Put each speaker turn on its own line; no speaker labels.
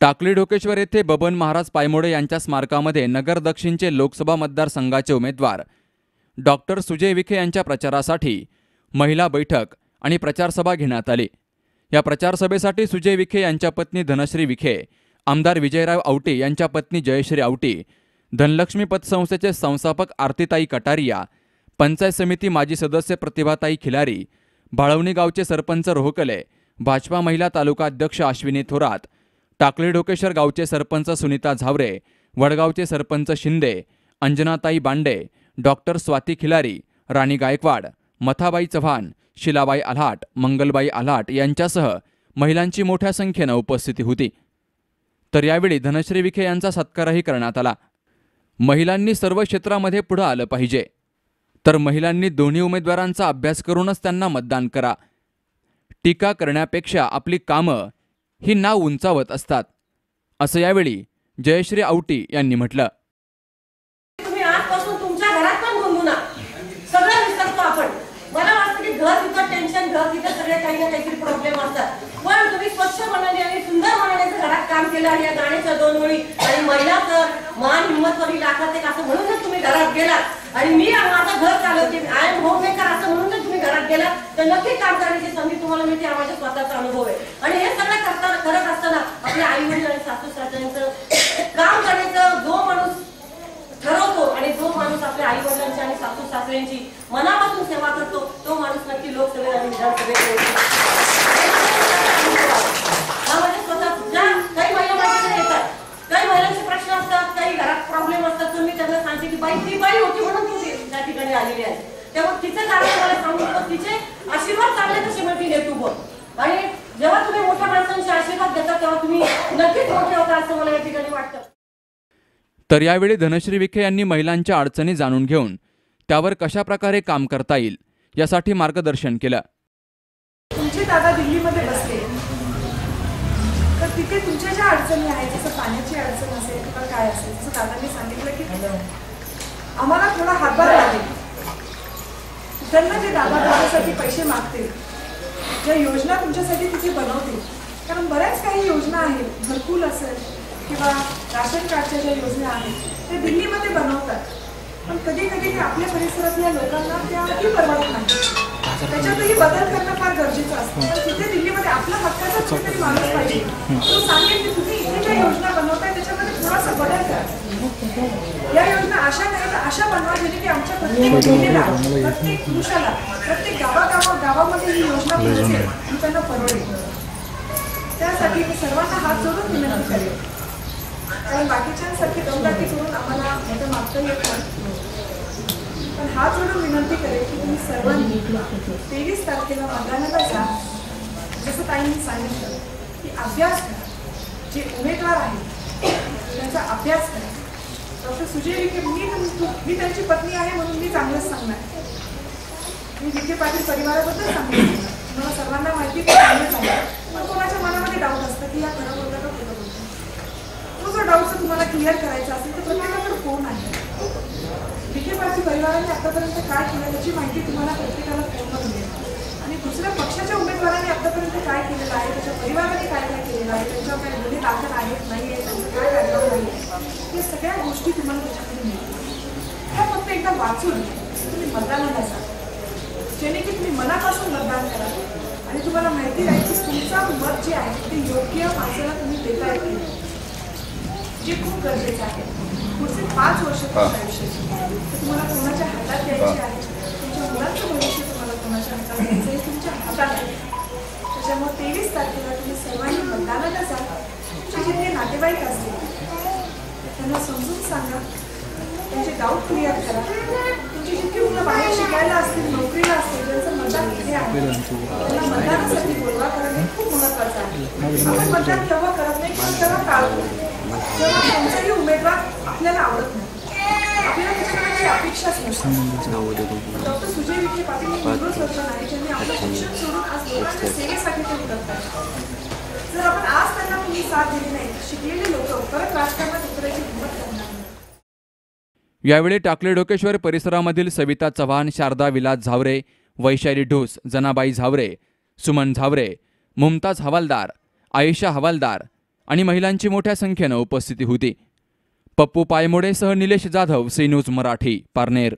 टाकली ढोकेश्वर येथे बबन महाराज पायमोडे यांच्या स्मारकामध्ये नगर दक्षिणचे लोकसभा मतदारसंघाचे उमेदवार डॉक्टर सुजय विखे यांच्या प्रचारासाठी महिला बैठक आणि प्रचारसभा घेण्यात आली. या प्रचारसभेसाठी सुजय विखे यांच्या पत्नी धनश्री विखे आमदार विजयराव आवटे यांच्या पत्नी जयश्री आवटे धनलक्ष्मी पतसंस्थेचे संस्थापक आरतीताई कटारिया पंचायत समिती माजी सदस्य प्रतिभाताई खिलारी बाळवणी गावचे सरपंच रोहकले भाजपा महिला तालुका अध्यक्ष अश्विनी थोरात टाकळी ढोकेश्वर गावचे सरपंच सुनीता झावरे वडगावचे सरपंच शिंदे अंजनाताई बांडे डॉक्टर स्वाती खिलारी राणी गायकवाड मथाबाई चव्हाण शिलाबाई आल्हाट मंगलबाई आल्हाट यांच्यासह महिलांची मोठ्या संख्येनं उपस्थिती होती. तर यावेळी धनश्री विखे यांचा सत्कारही करण्यात आला. महिलांनी सर्व क्षेत्रामध्ये पुढं आलं पाहिजे. तर महिलांनी दोन्ही उमेदवारांचा अभ्यास करूनच त्यांना मतदान करा. टीका करण्यापेक्षा आपली कामं ही नाव उंचावत असतात. असं यावेळी जयश्री आवटी यांनी म्हटलं.
घर तिथं घर तिथं आणि घरात काम केलं आणि या गाण्याच्या दोन ओळी आणि महिला तर मान हिंमत वरी लाखात असं म्हणूनच तुम्ही घरात गेलात आणि मी माझं घर चालवते आय एम होम मेकर असं म्हणूनच तुम्ही घरात गेलात तर नक्की काम करण्याची संधी तुम्हाला मिळते हा माझा स्वतःचा अनुभव आहे. आणि हे सगळं करताना करत असताना आपल्या आई वडील आणि सासू सासऱ्यांचं काम करण्याचं जो माणूस ठरवतो आणि जो माणूस आपल्या आई वडिलांची आणि सासू सासऱ्यांची मनापासून सेवा करतो तो माणूस नक्की लोकसभेत आणि विधानसभेत काही महिला येतात काही महिलांचे प्रश्न असतात काही घरात प्रॉब्लेम असतात तुम्ही मी त्यांना सांगते की बाई ती बाई होती म्हणून तू ती- त्या ठिकाणी आलेली आहे. तेव्हा तिचे कारण मला सांगू नको तिचे आशीर्वाद चांगले कसे मिळतील म्हणजे हे तू बघ आणि जेव्हा तुम्ही मोठ्या माणसांचे आशीर्वाद घेता तेव्हा तुम्ही नक्कीच मोठे होता असं मला या ठिकाणी वाटतं.
तर यावेळी धनश्री विखे यांनी महिलांच्या अडचणी जाणून घेऊन त्यावर कशा प्रकारे काम करता येईल यासाठी मार्गदर्शन केलं.
तुमचे दादा दिल्लीमध्ये बसले. तर तिथे तुमच्या ज्या अडचणी आहेत जसं पाण्याची अडचण असेल किंवा काय असेल जसं दादांनी सांगितलं की आम्हाला थोडा हातभार लागेल. त्यांना जे दादा दादासाठी पैसे मागतील ज्या योजना तुमच्यासाठी तिथे बनवतील कारण बऱ्याच काही योजना आहेत घरकुल असेल किंवा राशन कार्डच्या ज्या योजना आहेत ते दिल्लीमध्ये बनवतात. पण कधी कधी ते आपल्या परिसरातल्या लोकांना त्याही परवडत नाही. त्याच्यातही बदल करणं फार गरजेचं असतं. तर तिथे दिल्लीमध्ये आपला हक्काचा कुठेतरी माणूस पाहिजे तो सांगेल की तुम्ही इथे ज्या योजना बनवताय त्याच्यामध्ये थोडासा बदल करा. या योजना अशा नाही तर अशा बनवा जेणे की आमच्या प्रत्येक महिलेला प्रत्येक पुरुषाला प्रत्येक गावागावा गावामध्ये ही योजना पोहोचेल आणि त्यांना परवडेल. त्यासाठी मी सर्वांना हात जोडून विनंती करेन. कारण बाकीच्यांसारखी दमदाटी करून आम्हाला मतं मागता येत नाही. पण हात जोडून विनंती करेन की तुम्ही सर्वांनी तेवीस तारखेला मतदानाला जा जसं ताईंनी सांगितलं की अभ्यास करा. जे उमेदवार आहेत त्यांचा अभ्यास करा. डॉक्टर सुजय विखे मी मी त्यांची पत्नी आहे म्हणून मी चांगलंच सांगणार. मी विखे पाटील परिवाराबद्दल सांगणार मला सर्वांना माहिती आहे, ते चांगलेच आहे पण कोणाच्या मनामध्ये डाऊट असतं की या खरं बोलतं का खोटं बोलतं तो जो डाऊट जर तुम्हाला क्लिअर करायचा असेल तर प्रत्येकाकडे फोन आहे. विखे पाटील परिवाराने आतापर्यंत काय केलं त्याची माहिती तुम्हाला प्रत्येकाला फोनवर मिळेल आणि दुसऱ्या पक्षाच्या उमेदवारांनी आतापर्यंत काय केलेलं आहे? त्याच्या परिवाराने काय काय केलेलं आहे? त्यांच्यावर काय गुन्हे दाखल आहेत नाही आहे? त्यांचं काय बॅकग्राऊंड नाही हे सगळ्या गोष्टी तुम्हाला त्याच्यामध्ये मिळतील. ह्या फक्त एकदा वाचून तुम्ही मतदानाला जा जेणे की तुम्ही मनापासून मतदान करा. आणि तुम्हाला माहिती राहील की तुमचा मत जे आहे ते योग्य माणसाला तुम्ही देता येईल जे खूप गरजेचं आहे. पुढचे पाच वर्ष तुमच्या आयुष्याचे. तुम्हाला कोणाच्या हातात द्यायचे आहे? तुमच्या मुलांचं भविष्य तुम्हाला कोणाच्या हातात द्यायचं हे तुमच्या हातात आहे. त्याच्यामुळे तेवीस तारखेला तुम्ही सर्वांनी मतदानाला जा. तुमचे जितके नातेवाईक असतील त्यांना समजून सांगा. त्यांचे डाऊट क्लिअर करा. तुमची जितकी मुलं बाहेर शिकायला असतील नोकरीला असतील ज्यांचं मतदान इथे आहे त्यांना मतदानासाठी बोलवा. कारण खूप महत्वाचं आहे. आपण मतदान तेव्हा करत नाही तेव्हा टाळतो कोणताही उमेदवार आपल्याला आवडत नाही आपल्याला त्याच्याकडे काही अपेक्षाच नसतात डॉक्टर सुजय विखे पाटील हे हिंदूच आहे ज्यांनी आपलं शिक्षण सोडून आज लोकांच्या सेवेसाठी ते जर आपण आज त्यांना तुम्ही साथ दिली नाही शिकलेले लोक परत राजकारणात उतरायची हिंमत करणार
यावेळी टाकले डोकेश्वर परिसरामधील सविता चव्हाण शारदा विलास झावरे वैशाली ढोस जनाबाई झावरे सुमन झावरे मुमताज हवालदार आयशा हवालदार आणि महिलांची मोठ्या संख्येनं उपस्थिती होती. पप्पू पायमोडेसह निलेश जाधव सी न्यूज मराठी पारनेर.